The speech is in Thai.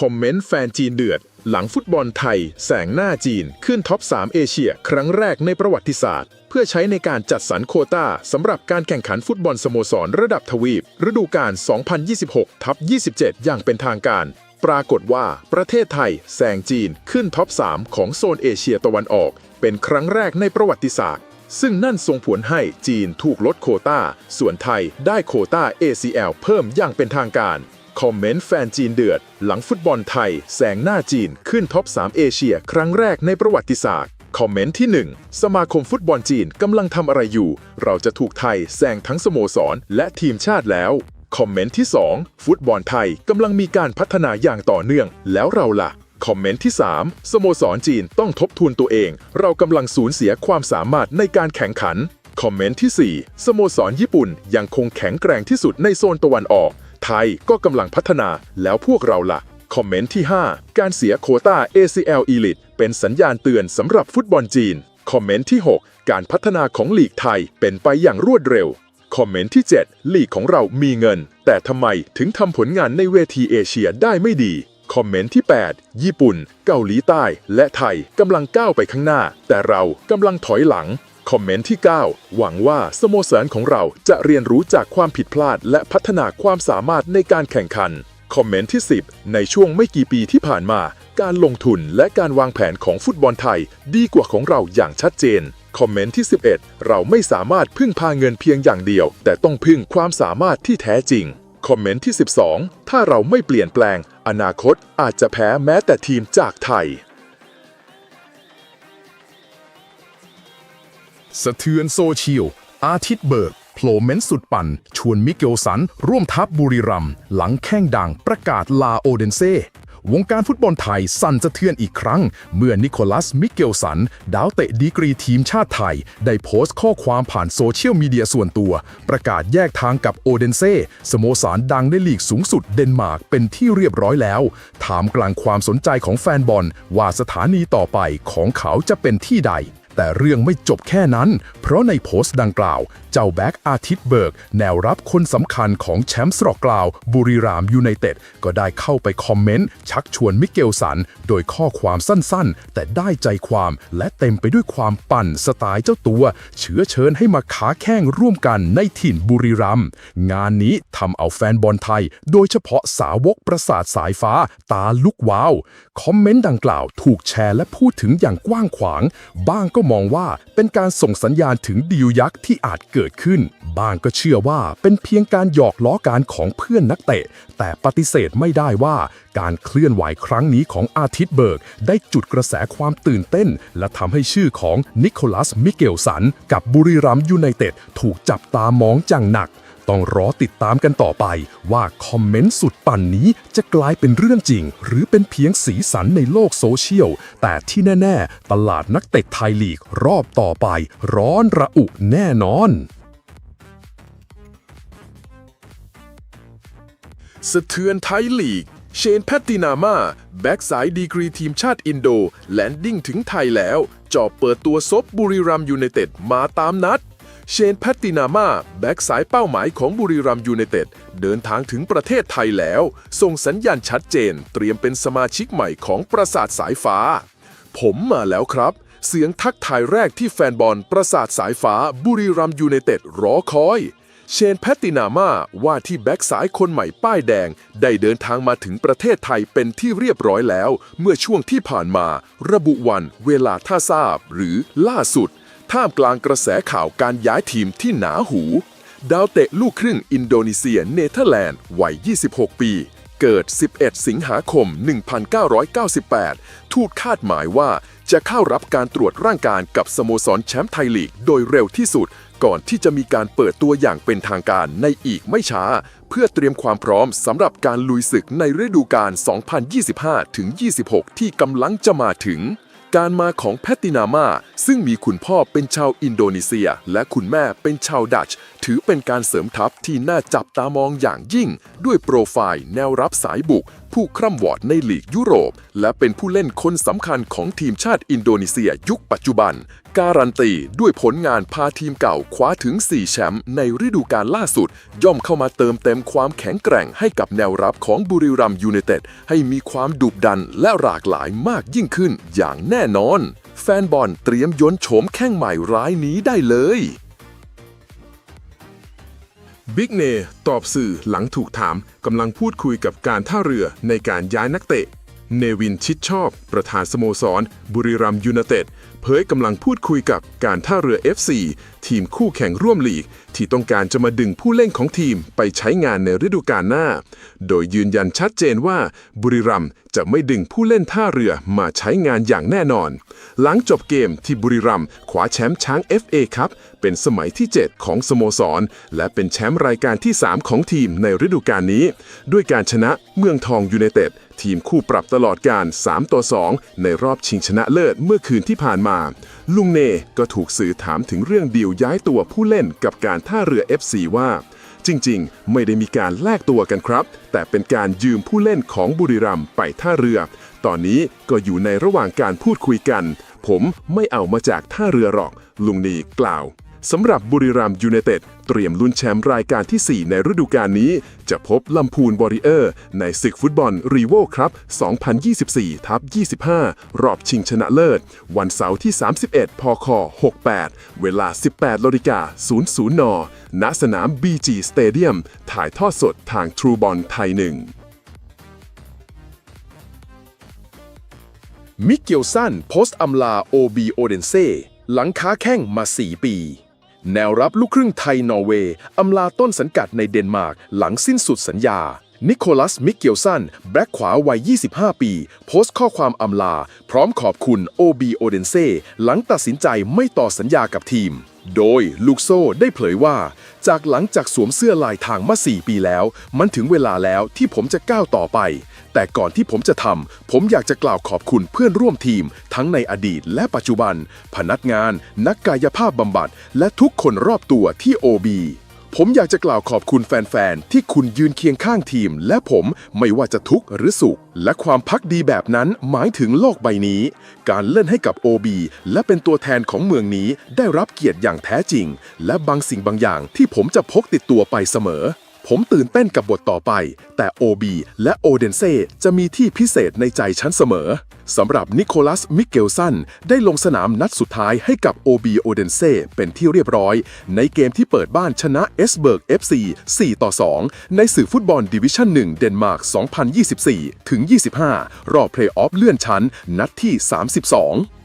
คอมเมนต์แฟนจีนเดือด หลังฟุตบอลไทย แสงหน้าจีน ขึ้นท็อป 3 เอเชีย ครั้งแรกในประวัติศาสตร์ เพื่อใช้ในการจัดสรรโคต้าสำหรับการแข่งขันฟุตบอลสโมสรระดับทวีป ฤดูกาล 2026ทับ27 อย่างเป็นทางการ ปรากฏว่าประเทศไทยแซงจีนขึ้นท็อป 3 ของโซนเอเชียตะวันออก เป็นครั้งแรกในประวัติศาสตร์ ซึ่งนั่นส่งผลให้จีนถูกลดโคต้าส่วนไทยได้โคต้า ACL เพิ่มอย่างเป็นทางการ คอมเมนต์แฟนจีนเดือด หลังฟุตบอลไทย แสงหน้าจีนขึ้นท็อป 3 เอเชีย ครั้งแรกในประวัติศาสตร์ คอมเมนต์ที่ 1 สมาคมฟุตบอลจีนกำลังทำอะไรอยู่ เราจะถูกไทยแซงทั้งสโมสร และทีมชาติแล้ว คอมเมนต์ที่ 2 ฟุตบอลไทยกำลังมีการพัฒนาอย่างต่อเนื่อง แล้วเราล่ะ คอมเมนต์ที่ 3 สโมสรจีนต้องทบทวนตัวเอง เรากำลังสูญเสียความสามารถในการแข่งขัน คอมเมนต์ที่ 4 สโมสรญี่ปุ่นยังคงแข็งแกร่งที่สุดในโซนตะวันออก ไทยก็กำลังพัฒนาแล้วพวกเราล่ะ คอมเมนต์ที่ 5 การเสียโคต้า ACL Elite เป็นสัญญาณเตือนสำหรับฟุตบอลจีน คอมเมนต์ที่ 6 การพัฒนาของลีกไทยเป็นไปอย่างรวดเร็ว คอมเมนต์ที่ 7 ลีกของเรามีเงิน แต่ทำไมถึงทำผลงานในเวทีเอเชียได้ไม่ดี คอมเมนต์ที่ 8 ญี่ปุ่น เกาหลีใต้ และไทยกำลังก้าวไปข้างหน้า แต่เรากำลังถอยหลัง คอมเมนต์ที่ 9 หวังว่าสโมสรของเราจะเรียนรู้จากความผิดพลาด และพัฒนาความสามารถในการแข่งขัน คอมเมนต์ที่ 10 ในช่วงไม่กี่ปีที่ผ่านมา การลงทุนและการวางแผนของฟุตบอลไทย ดีกว่าของเราอย่างชัดเจน คอมเมนต์ที่ 11 เราไม่สามารถพึ่งพาเงินเพียงอย่างเดียว แต่ต้องพึ่งความสามารถที่แท้จริง คอมเมนต์ที่ 12 ถ้าเราไม่เปลี่ยนแปลง อนาคตอาจจะแพ้แม้แต่ทีมจากไทย สะเทือนโซเชียล อาทิตย์เบิกโผล่เม้นสุดปั่น ชวนมิเกลสัน ร่วมทัพบุรีรัม หลังแข้งดังประกาศลาโอเดนเซวงการฟุตบอลไทยสั่นสะเทือนอีกครั้ง เมื่อนิโคลัส มิเกลสัน ดาวเตะดีกรีทีมชาติไทย ได้โพสต์ข้อความผ่านโซเชียลมีเดียส่วนตัว ประกาศแยกทางกับโอเดนเซสโมสรดังในลีกสูงสุดเดนมาร์กเป็นที่เรียบร้อยแล้ว ถามกลางความสนใจของแฟนบอลว่าสถานีต่อไปของเขาจะเป็นที่ใด แต่เรื่องไม่จบแค่นั้น เพราะในโพสต์ดังกล่าว เจ้าแบ็กอาทิตย์เบิร์ก แนวรับคนสำคัญของแชมป์สรอกกล่าว บุรีรามยูไนเต็ด ก็ได้เข้าไปคอมเมนต์ ชักชวนมิเกลสัน โดยข้อความสั้นๆ แต่ได้ใจความและเต็มไปด้วยความปั่นสไตล์เจ้าตัว เชื้อเชิญให้มาขาแข้งร่วมกันในถิ่นบุรีรัมย์งานนี้ทำเอาแฟนบอลไทย โดยเฉพาะสาวกประสาทสายฟ้าตาลุกวาว คอมเมนต์ดังกล่าวถูกแชร์และพูดถึงอย่างกว้างขวาง บ้างก็มองว่าเป็นการส่งสัญญาณถึงดีลยักษ์ที่อาจเกิดขึ้น บ้างก็เชื่อว่าเป็นเพียงการหยอกล้อการของเพื่อนนักเตะ แต่ปฏิเสธไม่ได้ว่าการเคลื่อนไหวครั้งนี้ของอาทิตย์เบิร์ก ได้จุดกระแสความตื่นเต้น และทำให้ชื่อของนิโคลัสมิเกลสัน กับบุรีรัมย์ยูไนเต็ดถูกจับตามองจังหนัก ต้องรอติดตามกันต่อไปว่าคอมเมนต์สุดปั่นนี้จะกลายเป็นเรื่องจริง หรือเป็นเพียงสีสันในโลกโซเชียล แต่ที่แน่ ๆ ตลาดนักเตะไทยลีกรอบต่อไป ร้อนระอุแน่นอนสะเทือนไทยลีก เชนแพตตินามาแบ็กสายดีกรีทีมชาติอินโด แลนดิ้งถึงไทยแล้ว จอบเปิดตัวซบบุรีรัมยูไนเต็ดมาตามนัด เชนแพตตินามาแบ็กสายเป้าหมายของบุรีรัมยูไนเต็ดเดินทางถึงประเทศไทยแล้ว ส่งสัญญาณชัดเจน เตรียมเป็นสมาชิกใหม่ของประสาทสายฟ้า ผมมาแล้วครับ เสียงทักทายแรกที่แฟนบอลประสาทสายฟ้าบุรีรัมยูไนเต็ดรอคอย เชนแพตตินามาว่าที่แบ็กซ้ายคนใหม่ป้ายแดง ได้เดินทางมาถึงประเทศไทยเป็นที่เรียบร้อยแล้ว เมื่อช่วงที่ผ่านมา ระบุวันเวลาท่าทราบหรือล่าสุด ท่ามกลางกระแสข่าวการย้ายทีมที่หนาหู ดาวเตะลูกครึ่งอินโดนีเซียเนเธอร์แลนด์วัย 26 ปี เกิด 11 สิงหาคม 1998ถูกคาดหมายว่าจะเข้ารับการตรวจร่างกายกับสโมสรแชมป์ไทยลีกโดยเร็วที่สุด ก่อนที่จะมีการเปิดตัวอย่างเป็นทางการในอีกไม่ช้า เพื่อเตรียมความพร้อมสำหรับการลุยศึกในฤดูกาล 2025-26 ที่กำลังจะมาถึง การมาของแพตตินามาซึ่งมีคุณพ่อเป็นชาวอินโดนีเซีย และคุณแม่เป็นชาวดัตช์ถือเป็นการเสริมทัพที่น่าจับตามองอย่างยิ่ง ด้วยโปรไฟล์แนวรับสายบุก ผู้คร่ำวอดในลีกยุโรป และเป็นผู้เล่นคนสำคัญของทีมชาติอินโดนีเซียยุคปัจจุบัน การันตีด้วยผลงานพาทีมเก่าคว้าถึง 4 แชมป์ในฤดูกาลล่าสุด ย่อมเข้ามาเติมเต็มความแข็งแกร่งให้กับแนวรับของบุรีรัมยูไนเต็ดให้มีความดุดันและหลากหลายมากยิ่งขึ้นอย่างแน่นอน แฟนบอลเตรียมยนโฉมแข้งใหม่ร้ายนี้ได้เลย บิ๊กเนตอบสื่อหลังถูกถามกำลังพูดคุยกับการท่าเรือในการย้ายนักเตะ เนวินชิดชอบ ประธานสโมสร บุรีรัมยูไนเต็ดเผยกำลังพูดคุยกับการท่าเรือ FC ทีมคู่แข่งร่วมลีก ที่ต้องการจะมาดึงผู้เล่นของทีมไปใช้งานในฤดูกาลหน้า โดยยืนยันชัดเจนว่าบุรีรัมย์จะไม่ดึงผู้เล่นท่าเรือมาใช้งานอย่างแน่นอน หลังจบเกมที่บุรีรัมย์คว้าแชมป์ช้าง FA ครับเป็นสมัยที่ 7 ของสโมสร และเป็นแชมป์รายการที่ 3 ของทีมในฤดูกาลนี้ ด้วยการชนะเมืองทองยูไนเต็ดทีมคู่ปรับตลอดการ 3 ต่อ 2 ในรอบชิงชนะเลิศเมื่อคืนที่ผ่านมาลุงเนก็ถูกสื่อถามถึงเรื่องดีลย้ายตัวผู้เล่นกับการท่าเรือ FC ว่า จริงๆ ไม่ได้มีการแลกตัวกันครับ แต่เป็นการยืมผู้เล่นของบุรีรัมย์ไปท่าเรือ ตอนนี้ก็อยู่ในระหว่างการพูดคุยกัน ผมไม่เอามาจากท่าเรือหรอก ลุงนีกล่าว สำหรับบุรีรัมยูไนเต็ดเตรียมลุ้นแชมป์รายการที่ 4 ในฤดูกาลนี้ จะพบลำพูนวอริเออร์ ในศึกฟุตบอลรีโวครับ 2024ทับ25 รอบชิงชนะเลิศ วันเสาร์ที่ 31 พค 68 เวลา 18นาฬิกา00 น ณ สนาม BG Stadium ถ่ายทอดสดทาง True Ball ไทย1มิเกลสันโพสต์อำลาโอบีโอเดนเซ่หลังค้าแข้งมา 4 ปี แนวรับลูกครึ่งไทยนอร์เวย์อำลาต้นสังกัดในเดนมาร์กหลังสิ้นสุดสัญญา นิโคลัส มิเกลสัน แบ็กขวาวัย 25 ปี โพสต์ข้อความอำลา พร้อมขอบคุณโอบีโอเดนเซ่หลังตัดสินใจไม่ต่อสัญญากับทีม โดยลูกโซ่ได้เผยว่า จากหลังจากสวมเสื้อลายทางมา 4 ปีแล้ว มันถึงเวลาแล้วที่ผมจะก้าวต่อไป แต่ก่อนที่ผมจะทำผมอยากจะกล่าวขอบคุณเพื่อนร่วมทีม ทั้งในอดีตและปัจจุบัน พนักงาน นักกายภาพบำบัด และทุกคนรอบตัวที่ OB ผมอยากจะกล่าวขอบคุณแฟน ๆ ที่คุณยืนเคียงข้างทีม และผมไม่ว่าจะทุกข์หรือสุข และความพักดีแบบนั้นหมายถึงโลกใบนี้ การเล่นให้กับ OB และเป็นตัวแทนของเมืองนี้ได้รับเกียรติอย่างแท้จริง และบางสิ่งบางอย่างที่ผมจะพกติดตัวไปเสมอ ผมตื่นเต้นกับบทต่อไป แต่ OB และโอเดนเซจะมีที่พิเศษในใจฉันเสมอสำหรับนิโคลัส มิเกลสัน ได้ลงสนามนัดสุดท้ายให้กับ OB โอเดนเซเป็นที่เรียบร้อย ในเกมที่เปิดบ้านชนะเอสเบิร์ก FC 4 ต่อ 2 ในสื่อฟุตบอลดิวิชั่น 1 เดนมาร์ก 2024 ถึง 25 รอบเพลย์ออฟเลื่อนชั้น นัดที่ 32